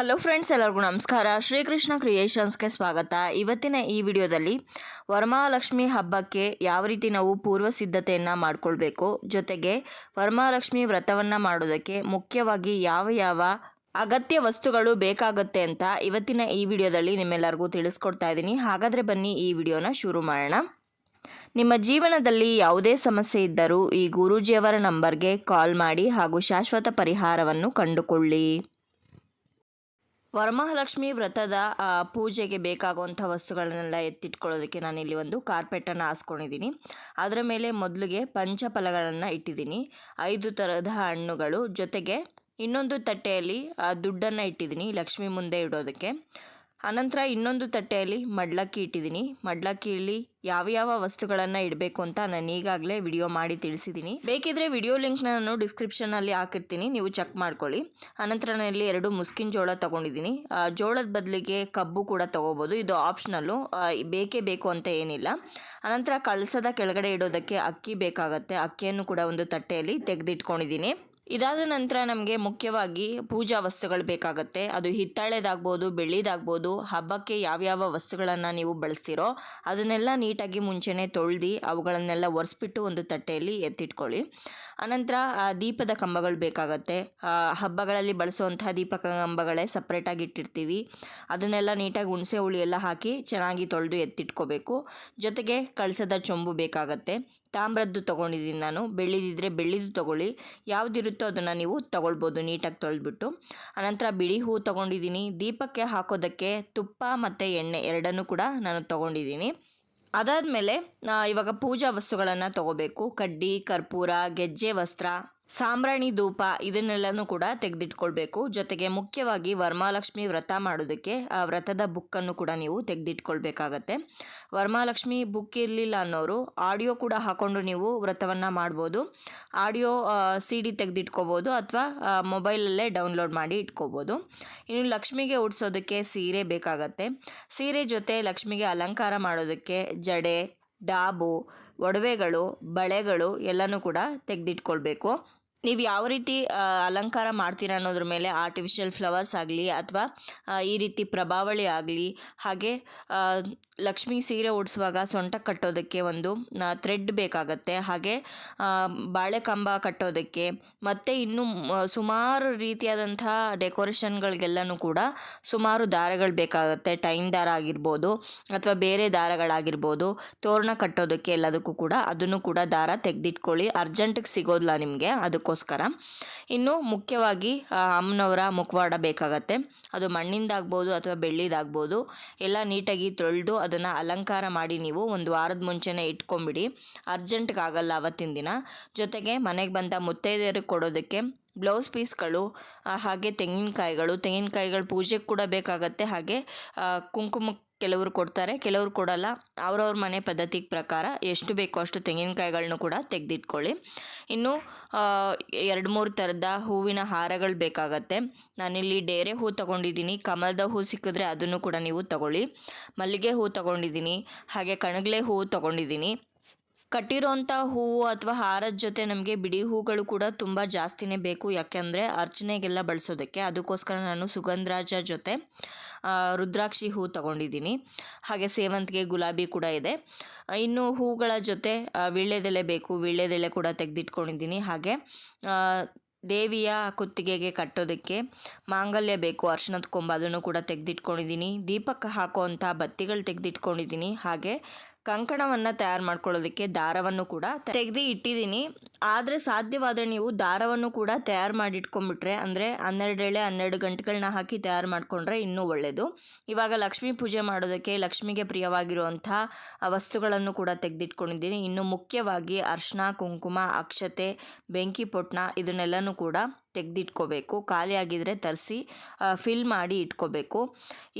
Hello friends ಎಲ್ಲರಿಗೂ ನಮಸ್ಕಾರ. ಶ್ರೀಕೃಷ್ಣ ಕ್ರಿಯೇಷನ್ಸ್ಗೆ ಸ್ವಾಗತ. ಇವತ್ತಿನ ಈ ವಿಡಿಯೋದಲ್ಲಿ ವರಮಹಾಲಕ್ಷ್ಮಿ ಹಬ್ಬಕ್ಕೆ ಯಾವ ರೀತಿ ನಾವು ಪೂರ್ವ ಸಿದ್ಧತೆಯನ್ನು ಮಾಡಿಕೊಳ್ಬೇಕು, ಜೊತೆಗೆ ವರಮಹಾಲಕ್ಷ್ಮಿ ವ್ರತವನ್ನು ಮಾಡೋದಕ್ಕೆ ಮುಖ್ಯವಾಗಿ ಯಾವ ಯಾವ ಅಗತ್ಯ ವಸ್ತುಗಳು ಬೇಕಾಗುತ್ತೆ ಅಂತ ಇವತ್ತಿನ ಈ ವಿಡಿಯೋದಲ್ಲಿ ನಿಮ್ಮೆಲ್ಲರಿಗೂ ತಿಳಿಸ್ಕೊಡ್ತಾ ಇದ್ದೀನಿ. ಹಾಗಾದರೆ ಬನ್ನಿ ಈ ವಿಡಿಯೋನ ಶುರು ಮಾಡೋಣ. ನಿಮ್ಮ ಜೀವನದಲ್ಲಿ ಯಾವುದೇ ಸಮಸ್ಯೆ ಇದ್ದರೂ ಈ ಗುರೂಜಿಯವರ ನಂಬರ್ಗೆ ಕಾಲ್ ಮಾಡಿ ಹಾಗೂ ಶಾಶ್ವತ ಪರಿಹಾರವನ್ನು ಕಂಡುಕೊಳ್ಳಿ. ವರಮಹಾಲಕ್ಷ್ಮಿ ವ್ರತದ ಪೂಜೆಗೆ ಬೇಕಾಗುವಂಥ ವಸ್ತುಗಳನ್ನೆಲ್ಲ ಎತ್ತಿಟ್ಕೊಳ್ಳೋದಕ್ಕೆ ನಾನಿಲ್ಲಿ ಒಂದು ಕಾರ್ಪೆಟನ್ನು ಹಾಸ್ಕೊಂಡಿದ್ದೀನಿ. ಅದರ ಮೇಲೆ ಮೊದಲಿಗೆ ಪಂಚಫಲಗಳನ್ನು ಇಟ್ಟಿದ್ದೀನಿ. ಐದು ಥರದ ಹಣ್ಣುಗಳು ಜೊತೆಗೆ ಇನ್ನೊಂದು ತಟ್ಟೆಯಲ್ಲಿ ದುಡ್ಡನ್ನು ಇಟ್ಟಿದ್ದೀನಿ ಲಕ್ಷ್ಮಿ ಮುಂದೆ ಇಡೋದಕ್ಕೆ. ಅನಂತರ ಇನ್ನೊಂದು ತಟ್ಟೆಯಲ್ಲಿ ಮಡ್ಲಕ್ಕಿ ಇಟ್ಟಿದ್ದೀನಿ. ಮಡ್ಲಕ್ಕಿಯಲ್ಲಿ ಯಾವ ಯಾವ ವಸ್ತುಗಳನ್ನು ಇಡಬೇಕು ಅಂತ ನಾನು ಈಗಾಗಲೇ ವಿಡಿಯೋ ಮಾಡಿ ತಿಳಿಸಿದ್ದೀನಿ. ಬೇಕಿದ್ರೆ ವಿಡಿಯೋ ಲಿಂಕ್ನ ನಾನು ಡಿಸ್ಕ್ರಿಪ್ಷನಲ್ಲಿ ಹಾಕಿರ್ತೀನಿ. ನೀವು ಚೆಕ್ ಮಾಡ್ಕೊಳ್ಳಿ. ಅನಂತರ ನಾನಿಲ್ಲಿ ಎರಡು ಮುಸ್ಕಿನ ಜೋಳ ತೊಗೊಂಡಿದ್ದೀನಿ. ಜೋಳದ ಬದಲಿಗೆ ಕಬ್ಬು ಕೂಡ ತೊಗೋಬೋದು. ಇದು ಆಪ್ಷನಲ್ಲು ಬೇಕೇ ಬೇಕು ಅಂತ ಏನಿಲ್ಲ. ಆನಂತರ ಕಳಸದ ಕೆಳಗಡೆ ಇಡೋದಕ್ಕೆ ಅಕ್ಕಿ ಬೇಕಾಗತ್ತೆ. ಅಕ್ಕಿಯನ್ನು ಕೂಡ ಒಂದು ತಟ್ಟೆಯಲ್ಲಿ ತೆಗೆದಿಟ್ಕೊಂಡಿದ್ದೀನಿ. ಇದಾದ ನಂತರ ನಮಗೆ ಮುಖ್ಯವಾಗಿ ಪೂಜಾ ವಸ್ತುಗಳು ಬೇಕಾಗುತ್ತೆ. ಅದು ಹಿತ್ತಾಳೆದಾಗ್ಬೋದು, ಬೆಳ್ಳಿದಾಗ್ಬೋದು, ಹಬ್ಬಕ್ಕೆ ಯಾವ್ಯಾವ ವಸ್ತುಗಳನ್ನು ನೀವು ಬಳಸ್ತೀರೋ ಅದನ್ನೆಲ್ಲ ನೀಟಾಗಿ ಮುಂಚೆನೆ ತೊಳ್ದು ಅವುಗಳನ್ನೆಲ್ಲ ಒರೆಸ್ಬಿಟ್ಟು ಒಂದು ತಟ್ಟೆಯಲ್ಲಿ ಎತ್ತಿಟ್ಕೊಳ್ಳಿ. ಅನಂತರ ದೀಪದ ಕಂಬಗಳು ಬೇಕಾಗತ್ತೆ. ಹಬ್ಬಗಳಲ್ಲಿ ಬಳಸುವಂತಹ ದೀಪ ಕಂಬಗಳೇ ಸಪ್ರೇಟಾಗಿ ಇಟ್ಟಿರ್ತೀವಿ. ಅದನ್ನೆಲ್ಲ ನೀಟಾಗಿ ಹುಣಸೆ ಹುಳಿ ಎಲ್ಲ ಹಾಕಿ ಚೆನ್ನಾಗಿ ತೊಳೆದು ಎತ್ತಿಟ್ಕೋಬೇಕು. ಜೊತೆಗೆ ಕಳಸದ ಚೊಂಬು ಬೇಕಾಗತ್ತೆ. ತಾಮ್ರದ್ದು ತೊಗೊಂಡಿದ್ದೀನಿ ನಾನು. ಬೆಳ್ಳಿದಿದ್ದರೆ ಬೆಳ್ಳಿದು ತೊಗೊಳ್ಳಿ. ಯಾವುದಿರುತ್ತೋ ಅದನ್ನು ನೀವು ತೊಗೊಳ್ಬೋದು ನೀಟಾಗಿ ತೊಳೆದ್ಬಿಟ್ಟು. ಅನಂತರ ಬಿಳಿ ಹೂ ತೊಗೊಂಡಿದ್ದೀನಿ. ದೀಪಕ್ಕೆ ಹಾಕೋದಕ್ಕೆ ತುಪ್ಪ ಮತ್ತು ಎಣ್ಣೆ ಎರಡನ್ನೂ ಕೂಡ ನಾನು ತೊಗೊಂಡಿದ್ದೀನಿ. ಅದಾದಮೇಲೆ ಇವಾಗ ಪೂಜಾ ವಸ್ತುಗಳನ್ನು ತೊಗೋಬೇಕು. ಕಡ್ಡಿ, ಕರ್ಪೂರ, ಗೆಜ್ಜೆ ವಸ್ತ್ರ. ಸಾಂಬ್ರಾಣಿ ಧೂಪ ಇದನ್ನೆಲ್ಲನೂ ಕೂಡ ತೆಗೆದಿಟ್ಕೊಳ್ಬೇಕು. ಜೊತೆಗೆ ಮುಖ್ಯವಾಗಿ ವರ್ಮಾಲಕ್ಷ್ಮಿ ವ್ರತ ಮಾಡೋದಕ್ಕೆ ಆ ವ್ರತದ ಬುಕ್ಕನ್ನು ಕೂಡ ನೀವು ತೆಗೆದಿಟ್ಕೊಳ್ಬೇಕಾಗತ್ತೆ. ವರಮಹಾಲಕ್ಷ್ಮಿ ಬುಕ್ ಇರಲಿಲ್ಲ ಅನ್ನೋರು ಆಡಿಯೋ ಕೂಡ ಹಾಕೊಂಡು ನೀವು ವ್ರತವನ್ನು ಮಾಡ್ಬೋದು. ಆಡಿಯೋ ಸಿ ಡಿ ತೆಗೆದಿಟ್ಕೋಬೋದು ಅಥವಾ ಮೊಬೈಲಲ್ಲೇ ಡೌನ್ಲೋಡ್ ಮಾಡಿ ಇಟ್ಕೋಬೋದು. ಇನ್ನು ಲಕ್ಷ್ಮಿಗೆ ಉಡಿಸೋದಕ್ಕೆ ಸೀರೆ ಬೇಕಾಗತ್ತೆ. ಸೀರೆ ಜೊತೆ ಲಕ್ಷ್ಮಿಗೆ ಅಲಂಕಾರ ಮಾಡೋದಕ್ಕೆ ಜಡೆ, ಡಾಬು, ಒಡವೆಗಳು, ಬಳೆಗಳು ಎಲ್ಲನೂ ಕೂಡ ತೆಗೆದಿಟ್ಕೊಳ್ಬೇಕು. ನೀವು ಯಾವ ರೀತಿ ಅಲಂಕಾರ ಮಾಡ್ತೀರಾ ಅನ್ನೋದ್ರ ಮೇಲೆ ಆರ್ಟಿಫಿಷಿಯಲ್ ಫ್ಲವರ್ಸ್ ಆಗಲಿ ಅಥವಾ ಈ ರೀತಿ ಪ್ರಭಾವಳಿ ಆಗಲಿ, ಹಾಗೆ ಲಕ್ಷ್ಮಿ ಸೀರೆ ಉಡಿಸುವಾಗ ಸೊಂಟ ಕಟ್ಟೋದಕ್ಕೆ ಒಂದು ಥ್ರೆಡ್ ಬೇಕಾಗತ್ತೆ. ಹಾಗೆ ಬಾಳೆ ಕಂಬ ಕಟ್ಟೋದಕ್ಕೆ, ಮತ್ತು ಇನ್ನೂ ಸುಮಾರು ರೀತಿಯಾದಂಥ ಡೆಕೋರೇಷನ್ಗಳಿಗೆಲ್ಲನೂ ಕೂಡ ಸುಮಾರು ದಾರಗಳು ಬೇಕಾಗುತ್ತೆ. ಟೈನ್ ದಾರ ಆಗಿರ್ಬೋದು ಅಥವಾ ಬೇರೆ ದಾರಗಳಾಗಿರ್ಬೋದು. ತೋರಣ ಕಟ್ಟೋದಕ್ಕೆ ಎಲ್ಲದಕ್ಕೂ ಕೂಡ ಅದನ್ನು ಕೂಡ ದಾರ ತೆಗೆದಿಟ್ಕೊಳ್ಳಿ. ಅರ್ಜೆಂಟಿಗೆ ಸಿಗೋದಿಲ್ಲ ನಿಮಗೆ ಅದಕ್ಕೋಸ್ಕರ. ಇನ್ನು ಮುಖ್ಯವಾಗಿ ಅಮ್ಮನವರ ಮುಖವಾಡ ಬೇಕಾಗತ್ತೆ. ಅದು ಮಣ್ಣಿಂದಾಗ್ಬೋದು ಅಥವಾ ಬೆಳ್ಳಿದಾಗ್ಬೋದು. ಎಲ್ಲ ನೀಟಾಗಿ ತೊಳೆದು ಅದನ್ನು ಅಲಂಕಾರ ಮಾಡಿ ನೀವು ಒಂದು ವಾರದ ಮುಂಚೆನೇ ಇಟ್ಕೊಂಬಿಡಿ. ಅರ್ಜೆಂಟ್ಗೆ ಆಗಲ್ಲ ಅವತ್ತಿನ ದಿನ. ಜೊತೆಗೆ ಮನೆಗೆ ಬಂದ ಮುತ್ತೈದೆಯರಿಗೆ ಕೊಡೋದಕ್ಕೆ ಬ್ಲೌಸ್ ಪೀಸ್ಗಳು ಹಾಗೆ ತೆಂಗಿನಕಾಯಿಗಳು. ತೆಂಗಿನಕಾಯಿಗಳು ಪೂಜೆಗೆ ಕೂಡ ಬೇಕಾಗತ್ತೆ. ಹಾಗೆ ಕುಂಕುಮ ಕೆಲವರು ಕೊಡ್ತಾರೆ, ಕೆಲವರು ಕೊಡಲ್ಲ. ಅವ್ರವ್ರ ಮನೆ ಪದ್ಧತಿ ಪ್ರಕಾರ ಎಷ್ಟು ಬೇಕೋ ಅಷ್ಟು ತೆಂಗಿನಕಾಯಿಗಳನ್ನು ಕೂಡ ತೆಗೆದಿಟ್ಕೊಳ್ಳಿ. ಇನ್ನು ಎರಡು ಮೂರು ಥರದ ಹೂವಿನ ಹಾರಗಳು ಬೇಕಾಗತ್ತೆ. ನಾನಿಲ್ಲಿ ಡೇರೆ ಹೂ ತೊಗೊಂಡಿದ್ದೀನಿ. ಕಮಲದ ಹೂ ಸಿಕ್ಕಿದ್ರೆ ಅದನ್ನು ಕೂಡ ನೀವು ತಗೊಳ್ಳಿ. ಮಲ್ಲಿಗೆ ಹೂ ತೊಗೊಂಡಿದ್ದೀನಿ. ಹಾಗೆ ಕಣಗಲೆ ಹೂ ತೊಗೊಂಡಿದ್ದೀನಿ. ಕಟ್ಟಿರೋಂಥ ಹೂವು ಅಥವಾ ಹಾರದ ಜೊತೆ ನಮಗೆ ಬಿಡಿ ಹೂಗಳು ಕೂಡ ತುಂಬ ಜಾಸ್ತಿನೇ ಬೇಕು. ಯಾಕೆಂದರೆ ಅರ್ಚನೆಗೆಲ್ಲ ಬಳಸೋದಕ್ಕೆ. ಅದಕ್ಕೋಸ್ಕರ ನಾನು ಸುಗಂಧರಾಜ ಜೊತೆ ರುದ್ರಾಕ್ಷಿ ಹೂ ತಗೊಂಡಿದ್ದೀನಿ. ಹಾಗೆ ಸೇವಂತಿಗೆ ಗುಲಾಬಿ ಕೂಡ ಇದೆ. ಇನ್ನು ಹೂಗಳ ಜೊತೆ ವೀಳ್ಯದೆಲೆ ಬೇಕು. ವೀಳ್ಯದೆಲೆ ಕೂಡ ತೆಗೆದಿಟ್ಕೊಂಡಿದ್ದೀನಿ. ಹಾಗೆ ದೇವಿಯ ಕುತ್ತಿಗೆಗೆ ಕಟ್ಟೋದಕ್ಕೆ ಮಾಂಗಲ್ಯ ಬೇಕು. ಅರ್ಶನದ ಕೊಂಬ ಅದನ್ನು ಕೂಡ ತೆಗೆದಿಟ್ಕೊಂಡಿದ್ದೀನಿ. ದೀಪಕ್ಕೆ ಹಾಕುವಂಥ ಬತ್ತಿಗಳು ತೆಗೆದಿಟ್ಕೊಂಡಿದ್ದೀನಿ. ಹಾಗೆ ಕಂಕಣವನ್ನು ತಯಾರು ಮಾಡ್ಕೊಳ್ಳೋದಕ್ಕೆ ದಾರವನ್ನು ಕೂಡ ತೆಗೆದು ಇಟ್ಟಿದ್ದೀನಿ. ಆದರೆ ಸಾಧ್ಯವಾದರೆ ನೀವು ದಾರವನ್ನು ಕೂಡ ತಯಾರು ಮಾಡಿ ಇಟ್ಕೊಂಡ್ಬಿಟ್ರೆ ಅಂದರೆ ಹನ್ನೆರಡು ಎಳೆ ಹನ್ನೆರಡು ಗಂಟೆಗಳನ್ನ ಹಾಕಿ ತಯಾರು ಮಾಡಿಕೊಂಡ್ರೆ ಇನ್ನೂ ಒಳ್ಳೆಯದು ಇವಾಗ ಲಕ್ಷ್ಮೀ ಪೂಜೆ ಮಾಡೋದಕ್ಕೆ ಲಕ್ಷ್ಮಿಗೆ ಪ್ರಿಯವಾಗಿರುವಂಥ ವಸ್ತುಗಳನ್ನು ಕೂಡ ತೆಗೆದಿಟ್ಕೊಂಡಿದ್ದೀನಿ. ಇನ್ನು ಮುಖ್ಯವಾಗಿ ಅರ್ಶಿನ ಕುಂಕುಮ, ಅಕ್ಷತೆ, ಬೆಂಕಿ ಪೊಟ್ಟಣ ಇದನ್ನೆಲ್ಲನೂ ಕೂಡ ತೆಗೆದಿಟ್ಕೋಬೇಕು ಖಾಲಿಯಾಗಿದ್ದರೆ ತರಿಸಿ ಫಿಲ್ ಮಾಡಿ ಇಟ್ಕೋಬೇಕು.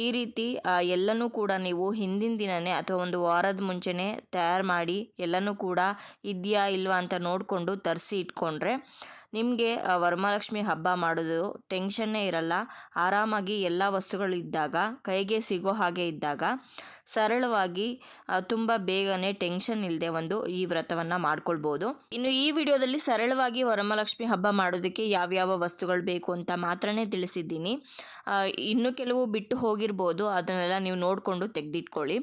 ಈ ರೀತಿ ಎಲ್ಲನೂ ಕೂಡ ನೀವು ಹಿಂದಿನ ದಿನವೇ ಅಥವಾ ಒಂದು ವಾರದ ಮುಂಚೆನೇ ತಯಾರು ಮಾಡಿ ಎಲ್ಲನೂ ಕೂಡ ಇದೆಯಾ ಇಲ್ವಾ ಅಂತ ನೋಡಿಕೊಂಡು ತರಿಸಿ ಇಟ್ಕೊಂಡ್ರೆ ನಿಮಗೆ ವರಮಹಾಲಕ್ಷ್ಮಿ ಹಬ್ಬ ಮಾಡೋದು ಟೆನ್ಷನ್ನೇ ಇರಲ್ಲ. ಆರಾಮಾಗಿ ಎಲ್ಲ ವಸ್ತುಗಳು ಇದ್ದಾಗ, ಕೈಗೆ ಸಿಗೋ ಹಾಗೆ ಇದ್ದಾಗ, ಸರಳವಾಗಿ ತುಂಬ ಬೇಗನೆ ಟೆನ್ಷನ್ ಇಲ್ಲದೆ ಒಂದು ಈ ವ್ರತವನ್ನು ಮಾಡ್ಕೊಳ್ಬೋದು. ಇನ್ನು ಈ ವಿಡಿಯೋದಲ್ಲಿ ಸರಳವಾಗಿ ವರಮಹಾಲಕ್ಷ್ಮಿ ಹಬ್ಬ ಮಾಡೋದಕ್ಕೆ ಯಾವ್ಯಾವ ವಸ್ತುಗಳು ಬೇಕು ಅಂತ ಮಾತ್ರನೇ ತಿಳಿಸಿದ್ದೀನಿ. ಇನ್ನು ಕೆಲವು ಬಿಟ್ಟು ಹೋಗಿರ್ಬೋದು, ಅದನ್ನೆಲ್ಲ ನೀವು ನೋಡಿಕೊಂಡು ತೆಗೆದಿಟ್ಕೊಳ್ಳಿ.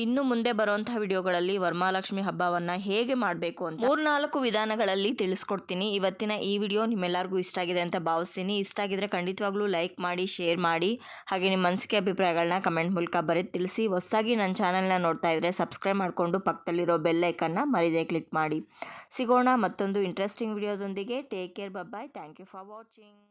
ಇನ್ನು ಮುಂದೆ ಬರುವಂತಹ ವಿಡಿಯೋಗಳಲ್ಲಿ ವರಮಹಾಲಕ್ಷ್ಮಿ ಹಬ್ಬವನ್ನು ಹೇಗೆ ಮಾಡಬೇಕು ಅಂತ ಮೂರ್ನಾಲ್ಕು ವಿಧಾನಗಳಲ್ಲಿ ತಿಳಿಸ್ಕೊಡ್ತೀನಿ. ಇವತ್ತಿನ ಈ ವಿಡಿಯೋ ನಿಮ್ಮೆಲ್ಲರಿಗೂ ಇಷ್ಟ ಆಗಿದೆ ಅಂತ ಭಾವಿಸ್ತೀನಿ. ಇಷ್ಟ ಆಗಿದ್ರೆ ಖಂಡಿತವಾಗ್ಲೂ ಲೈಕ್ ಮಾಡಿ, ಶೇರ್ ಮಾಡಿ. ಹಾಗೆ ನಿಮ್ಮ ಅನಿಸಿಕೆ ಅಭಿಪ್ರಾಯಗಳನ್ನ ಕಮೆಂಟ್ ಮೂಲಕ ಬರೆದು ತಿಳಿಸಿ. ಹೊಸದಾಗಿ ನನ್ನ ಚಾನಲ್ನ ನೋಡ್ತಾ ಇದ್ದರೆ ಸಬ್ಸ್ಕ್ರೈಬ್ ಮಾಡಿಕೊಂಡು ಪಕ್ಕದಲ್ಲಿರೋ ಬೆಲ್ ಐಕನ್ನ ಮರಿದೇ ಕ್ಲಿಕ್ ಮಾಡಿ. ಸಿಗೋಣ ಮತ್ತೊಂದು interesting ವಿಡಿಯೋದೊಂದಿಗೆ take care bye thank you for watching